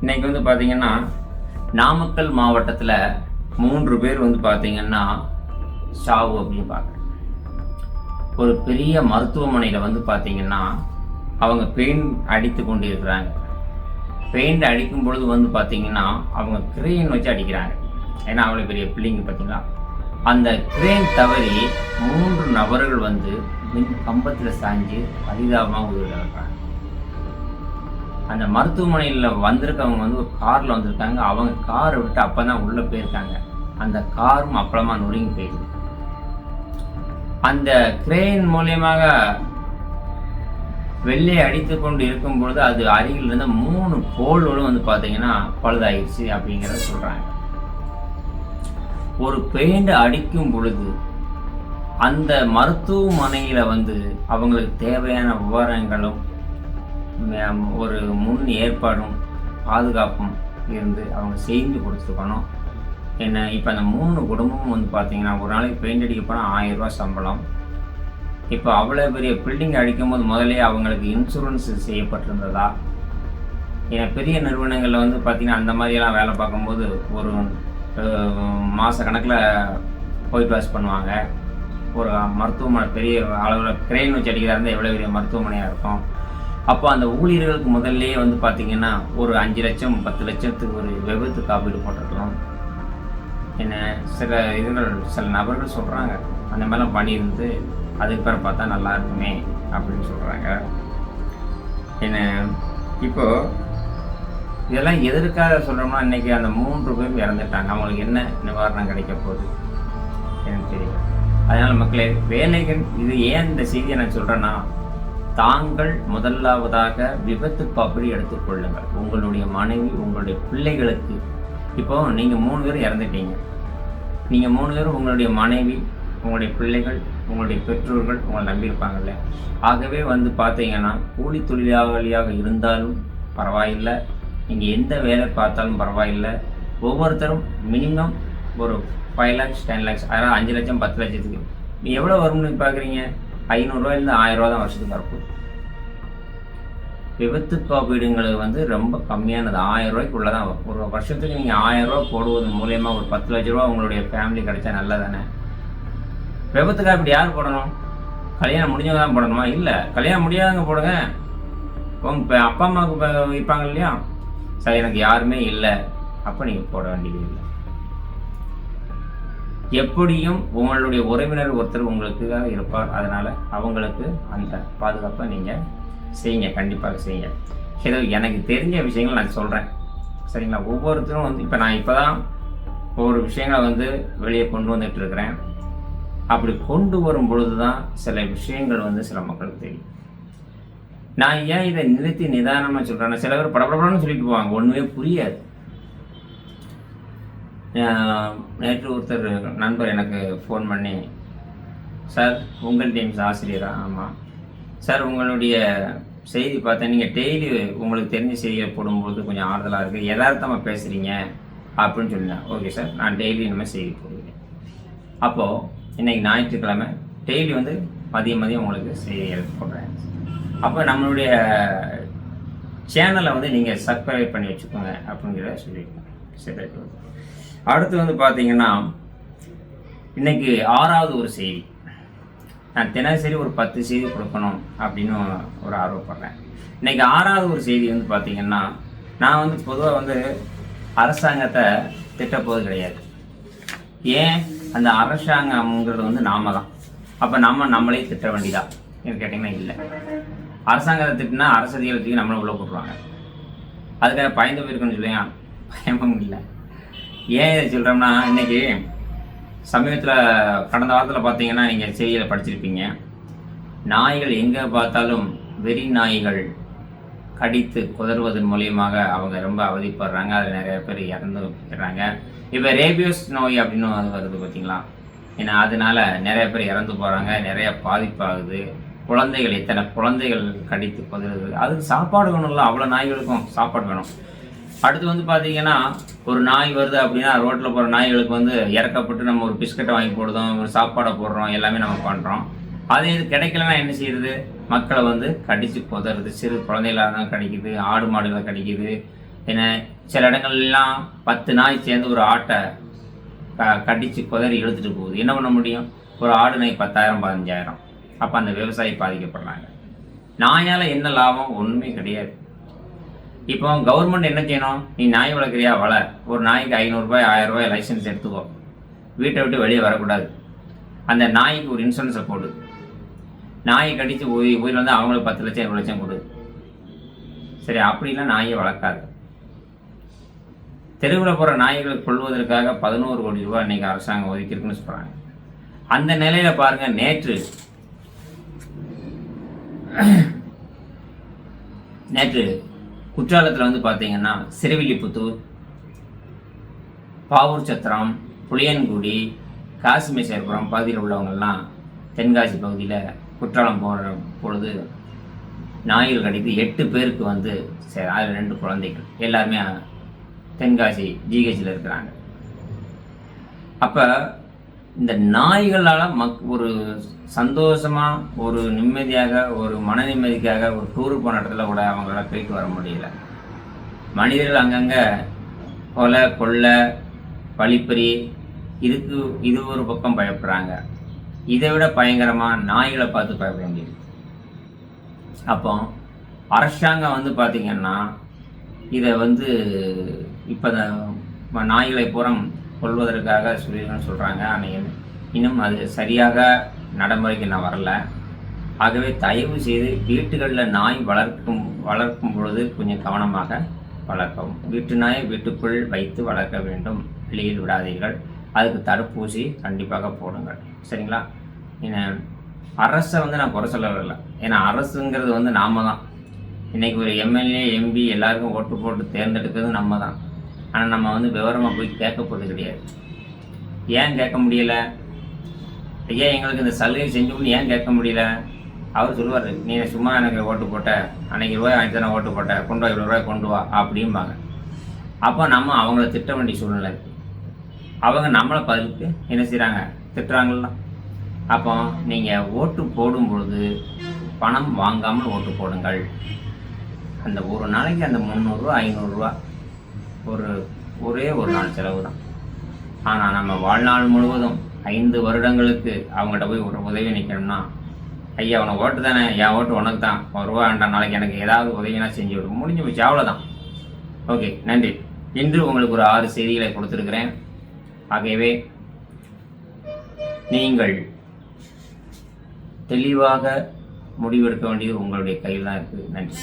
இன்னைக்கு வந்து பார்த்தீங்கன்னா நாமக்கல் மாவட்டத்தில் மூன்று பேர் வந்து பார்த்தீங்கன்னா சாவு அப்படின்னு பார்க்குறேன். ஒரு பெரிய மருத்துவமனையில் வந்து பார்த்தீங்கன்னா அவங்க பெயிண்ட் அடித்து கொண்டு இருக்கிறாங்க பெயிண்ட் அடிக்கும் பொழுது வந்து பார்த்தீங்கன்னா அவங்க கிரெயின் வச்சு அடிக்கிறாங்க. ஏன்னா அவ்வளோ பெரிய பிள்ளைங்க பார்த்தீங்களா அந்த கிரேன் தவறி மூன்று நபர்கள் வந்து மின் கம்பத்தில் சாஞ்சு பரிதாபமாக உயிரிழக்கிறாங்க அந்த மருத்துவமனையில் வந்திருக்கவங்க வந்து ஒரு காரில் வந்திருக்காங்க. அவங்க காரை விட்டு அப்போ தான் உள்ளே போயிருக்காங்க. அந்த காரும் அப்பளமாக நொறுங்கி போயிடுது. அந்த கிரேன் மூலியமாக வெள்ளை அடித்து கொண்டு இருக்கும் பொழுது அது அருகில் இருந்த மூணு போல்களும் வந்து பார்த்தீங்கன்னா பழுதாயிடுச்சு அப்படிங்கிறத சொல்கிறாங்க ஒரு பெயிண்ட் அடிக்கும் பொழுது அந்த மருத்துவமனையில் வந்து அவங்களுக்கு தேவையான விவரங்களும் ஒரு முன் ஏற்பாடும் பாதுகாப்பும் இருந்து அவங்க செஞ்சு கொடுத்துருக்கணும். என்ன இப்போ அந்த மூணு குடும்பமும் வந்து பார்த்தீங்கன்னா ஒரு நாளைக்கு பெயிண்ட் அடிக்க போனால் ஆயிரம் ரூபாய் சம்பளம். இப்போ அவ்வளோ பெரிய பில்டிங் அடிக்கும்போது முதலே அவங்களுக்கு இன்சூரன்ஸ் செய்யப்பட்டிருந்ததா? ஏன்னா பெரிய நிறுவனங்களில் வந்து பார்த்திங்கன்னா அந்த மாதிரியெல்லாம் வேலை பார்க்கும்போது ஒரு மாத கணக்கில் ஒயிட் வாஷ் பண்ணுவாங்க. ஒரு மருத்துவமனை பெரிய அளவில் கிரெயின் வச்சு அடிக்கிறதா இருந்தால் எவ்வளோ பெரிய மருத்துவமனையாக இருக்கும். அப்போ அந்த ஊழியர்களுக்கு முதல்லயே வந்து பார்த்திங்கன்னா ஒரு அஞ்சு லட்சம் பத்து லட்சத்துக்கு ஒரு விபத்து காப்பீடு போட்டிருக்கலாம் என்ன சில இதுகள் சில நபர்கள் சொல்கிறாங்க அந்த மாதிரிலாம் பண்ணியிருந்து அதுக்கு பிறகு பார்த்தா நல்லா இருக்குமே அப்படின்னு சொல்கிறாங்க என்ன இப்போ இதெல்லாம் எதற்காக சொல்கிறோம்னா இன்னைக்கு அந்த மூன்று பேரும் இறந்துட்டாங்க. அவங்களுக்கு என்ன நிவாரணம் கிடைக்க போகுது? எனக்கு தெரியல. அதனால் மக்களே வேலைகள் இது ஏன் இந்த செய்தியை நான் சொல்கிறேன்னா தாங்கள் முதலாவதாக விபத்து காப்பீடு எடுத்துக்கொள்ளுங்கள் உங்களுடைய மனைவி உங்களுடைய பிள்ளைகளுக்கு. இப்போ நீங்கள் மூணு பேர் இறந்துட்டீங்க. நீங்கள் மூணு பேரும் உங்களுடைய மனைவி உங்களுடைய பிள்ளைகள் உங்களுடைய பெற்றோர்கள் உங்களை நம்பியிருப்பாங்கல்ல ஆகவே வந்து பார்த்தீங்கன்னா கூலி தொழிலாளியாக இருந்தாலும் பரவாயில்லை. நீங்கள் எந்த வேலை பார்த்தாலும் பரவாயில்லை. ஒவ்வொருத்தரும் மினிமம் ஒரு ஃபைவ் லேக்ஸ் டென் லேக்ஸ் அதனால் அஞ்சு லட்சம் பத்து லட்சத்துக்கு. நீ எவ்வளோ வரும்னு பார்க்குறீங்க ஐநூறுரூவாயிலேருந்து ஆயிரரூவா தான் வருஷத்துக்கு வரப்போகுது விபத்து காப்பீடுங்கிறது வந்து ரொம்ப கம்மியானது. ஆயிரம் ரூபாய்க்குள்ளே தான் வரும். ஒரு வருஷத்துக்கு நீங்கள் ஆயிரம் ரூபா போடுவது மூலயமா ஒரு பத்து லட்ச ரூபா உங்களுடைய ஃபேமிலி கிடைச்சா நல்லதானே விபத்து காப்பீடு யார் போடணும்? கல்யாணம் முடிஞ்சவங்க தான் போடணுமா? இல்லை. கல்யாணம் முடியாதவங்க போடுங்க. உங்கள் அப்பா அம்மாவுக்கு இப்ப வைப்பாங்க இல்லையா? சார் எனக்கு யாருமே இல்லை. அப்போ நீங்கள் போட வேண்டியது இல்லை. எப்படியும் உங்களுடைய உறவினர் ஒருத்தர் உங்களுக்காக இருப்பார். அதனால் அவங்களுக்கு அந்த பாதுகாப்பை நீங்கள் செய்யுங்க. கண்டிப்பாக செய்யுங்க. ஏதோ எனக்கு தெரிஞ்ச விஷயங்கள் நான் சொல்கிறேன் சரிங்களா? ஒவ்வொருத்தரும் வந்து இப்போ நான் இப்போ தான் ஒவ்வொரு விஷயங்களை வந்து வெளியே கொண்டு வந்துட்டு இருக்கிறேன். அப்படி கொண்டு வரும் பொழுது தான் சில விஷயங்கள் வந்து சில மக்களுக்கு தெரியும். நான் ஏன் இதை நிறுத்தி நிதானமாக சொல்கிறேன்னா சில பேர் படப்படப்படன்னு சொல்லிட்டு போவாங்க. ஒன்றுமே புரியாது. நேற்று ஒருத்தர் நண்பர் எனக்கு ஃபோன் பண்ணி சார் உங்கள் டைம்ஸ் ஆசிரியரா? ஆமாம் சார் உங்களுடைய செய்தி பார்த்தேன். நீங்கள் டெய்லி உங்களுக்கு தெரிஞ்ச செய்தியை போடும்போது கொஞ்சம் ஆறுதலாக இருக்குது யதார்த்தமாக பேசுகிறீங்க அப்படின்னு சொன்னேன் ஓகே சார். நான் டெய்லி நம்ம செய்தி போடுவேன் அப்போது இன்றைக்கி ஞாயிற்றுக்கிழமை டெய்லி வந்து மதியம் மதியம் உங்களுக்கு செய்திகள் போடுறேன். அப்போ நம்மளுடைய சேனலை வந்து நீங்கள் சப்ஸ்கிரைப் பண்ணி வச்சுக்கோங்க அப்படிங்கிறத சொல்லியிருக்கோம் சரி அடுத்து வந்து பார்த்தீங்கன்னா இன்னைக்கு ஆறாவது ஒரு செய்தி. நான் தினசரி ஒரு பத்து செய்தி கொடுக்கணும் அப்படின்னு ஒரு ஆர்வப்படுறேன் இன்னைக்கு ஆறாவது ஒரு செய்தி வந்து பார்த்திங்கன்னா நான் வந்து பொதுவாக வந்து அரசாங்கத்தை திட்டப்போது கிடையாது. ஏன்? அந்த அரசாங்கம்ங்கிறது வந்து நாம தான் அப்போ நம்ம நம்மளே திட்ட வேண்டியதா? எனக்கு கேட்டிங்கன்னா இல்லை. அரசாங்கத்தை திட்டினா அரசு அதிகாரத்துக்கு நம்மளை உள்ள போட்டுருவாங்க. அதுக்காக பயந்து போயிருக்கணும்னு சொல்லியா பயமும் இல்லை ஏன் இதை சொல்கிறோம்னா இன்னைக்கு சமீபத்தில் கடந்த வாரத்தில் பார்த்தீங்கன்னா நீங்கள் செய்தியில் படிச்சிருப்பீங்க. நாய்கள் எங்கே பார்த்தாலும் வெறி நாய்கள் கடித்து குதறுவதன் மூலியமாக அவங்க ரொம்ப அவதிப்படுறாங்க. அதில் நிறைய பேர் இறந்து போயிடுறாங்க. இப்போ ரேபியோஸ் நோய் அப்படின்னு அது வருது பார்த்தீங்களா ஏன்னா அதனால நிறைய பேர் இறந்து போகிறாங்க நிறைய பாதிப்பாகுது குழந்தைகள் எத்தனை குழந்தைகள் கடித்து குதறுது அதுக்கு சாப்பாடு வேணும்ல அவ்வளோ நாய்களுக்கும் சாப்பாடு வேணும். அடுத்து வந்து பார்த்தீங்கன்னா ஒரு நாய் வருது அப்படின்னா ரோட்டில் போகிற நாய்களுக்கு வந்து இறக்கப்பட்டு நம்ம ஒரு பிஸ்கட்டை வாங்கி போடுறோம் ஒரு சாப்பாடை போடுறோம் எல்லாமே நம்ம பண்ணுறோம் அது இது கிடைக்கலன்னா என்ன செய்யுது மக்களை வந்து கடித்து புதறது. சிறு குழந்தைகளாக இருந்தால் கிடைக்குது ஆடு மாடுகளை கிடைக்குது. ஏன்னா சில இடங்கள்லாம் பத்து நாய் சேர்ந்து ஒரு ஆட்டை க கடிச்சு குதறி இழுத்துட்டு போகுது. என்ன பண்ண முடியும்? ஒரு ஆடு நாய் பத்தாயிரம் பதினஞ்சாயிரம். அப்போ அந்த விவசாயி பாதிக்கப்படுறாங்க. நாயால் என்ன லாபம்? ஒன்றுமே கிடையாது. இப்போ கவர்மெண்ட் என்ன செய்யணும்? நீ நாய் வளர்க்குறியா? வள. ஒரு நாய்க்கு ஐநூறுரூபாய் ஆயிரம் ரூபாய் லைசன்ஸ் எடுத்துக்கோ. வீட்டை விட்டு வெளியே வரக்கூடாது. அந்த நாய்க்கு ஒரு இன்சூரன்ஸை போடு. நாயை கடித்து உயிர் உயிர் வந்து அவங்களுக்கு பத்து லட்சம் இருபது லட்சம் கொடு. சரி அப்படிலாம் நாயை வளர்க்காது. தெருவில் போகிற நாய்களை கொள்வதற்காக பதினோரு கோடி ரூபாய் இன்னைக்கு அரசாங்கம் ஒதுக்கியிருக்குன்னு சொல்கிறாங்க அந்த நிலையில் பாருங்க நேற்று நேற்று குற்றாலத்தில் வந்து பார்த்தீங்கன்னா சிறுவில்லிபுத்தூர் பாவூர் சத்திரம் புளியன்குடி காசிமேஸ்வரபுரம் பகுதியில் உள்ளவங்கள்லாம் தென்காசி பகுதியில் குற்றாலம் போகிற பொழுது ஞாயிறு கடித்து எட்டு பேருக்கு வந்து சரி அதில் ரெண்டு குழந்தைகள். எல்லாருமே தென்காசி ஜிஹெச்சில் இருக்கிறாங்க. அப்போ இந்த நாய்களால் மக் ஒரு சந்தோஷமாக ஒரு நிம்மதியாக ஒரு மன நிம்மதிக்காக ஒரு டூர் போன இடத்துல கூட அவங்களால போயிட்டு வர முடியல. மனிதர்கள் அங்கங்கே கொலை கொள்ளை பழிப்பறி இதுக்கு இது ஒரு பக்கம் பயப்படுறாங்க. இதை விட பயங்கரமாக நாய்களை பார்த்து பயப்பட வேண்டியது. அப்போ அரசாங்கம் வந்து பார்த்திங்கன்னா இதை வந்து இப்போ நாய்களை புறம் கொள்வதற்காக சொல்லிடுன்னு சொல்கிறாங்க ஆனால் இன்னும் அது சரியாக நடைமுறைக்கு நான் வரல. ஆகவே தயவு செய்து வீட்டுகளில் நாய் வளர்க்கும் வளர்க்கும் பொழுது கொஞ்சம் கவனமாக வளர்க்கவும். வீட்டு நாயை வீட்டுக்குள் வைத்து வளர்க்க வேண்டும். வெளியில் விடாதீர்கள். அதுக்கு தடுப்பூசி கண்டிப்பாக போடுங்கள். சரிங்களா? என்ன அரசை வந்து நான் குறை சொல்ல வரல ஏன்னா அரசுங்கிறது வந்து நாம தான். இன்றைக்கி ஒரு எம்எல்ஏ எம்பி எல்லாருக்கும் ஓட்டு போட்டு தேர்ந்தெடுக்கிறது நம்ம தான். ஆனால் நம்ம வந்து விவரமாக போய் கேட்க போகிறது கிடையாது. ஏன் கேட்க முடியல? ஐயா எங்களுக்கு இந்த சலுகை செஞ்சோம்னு ஏன் கேட்க முடியல? அவர் சொல்லுவார் நீ சும்மா எனக்கு ஓட்டு போட்ட அன்னைக்கு ரூபாய் வாங்கி தானே ஓட்டு போட்ட கொண்டு வா இவ்வளோ ரூபாய் கொண்டு வா அப்படிம்பாங்க. அப்போ நம்ம அவங்கள திட்ட வேண்டிய சூழ்நிலை அவங்க நம்மளை பதிலுக்கு என்ன செய்கிறாங்க திட்டுறாங்களா அப்போ நீங்கள் ஓட்டு போடும் பொழுது பணம் வாங்காமல் ஓட்டு போடுங்கள். அந்த ஒரு நாளைக்கு அந்த முந்நூறுரூவா ஐநூறுரூவா ஒரு ஒரே ஒரு நாள் செலவு தான் ஆனால் நம்ம வாழ்நாள் முழுவதும் ஐந்து வருடங்களுக்கு அவங்ககிட்ட போய் ஒரு உதவி நிற்கணும்னா ஐயா உனக்கு ஓட்டு தானே? என் ஓட்டு உனக்கு தான் ஒரு ரூபா வேண்டாம் நாளைக்கு எனக்கு ஏதாவது உதவினா செஞ்சு விடும் முடிஞ்சு போச்சு அவ்வளோதான் ஓகே நன்றி. இன்று உங்களுக்கு ஒரு ஆறு செய்திகளை கொடுத்துருக்கிறேன். ஆகவே நீங்கள் தெளிவாக முடிவெடுக்க வேண்டியது உங்களுடைய கையில் தான் இருக்குது நன்றி.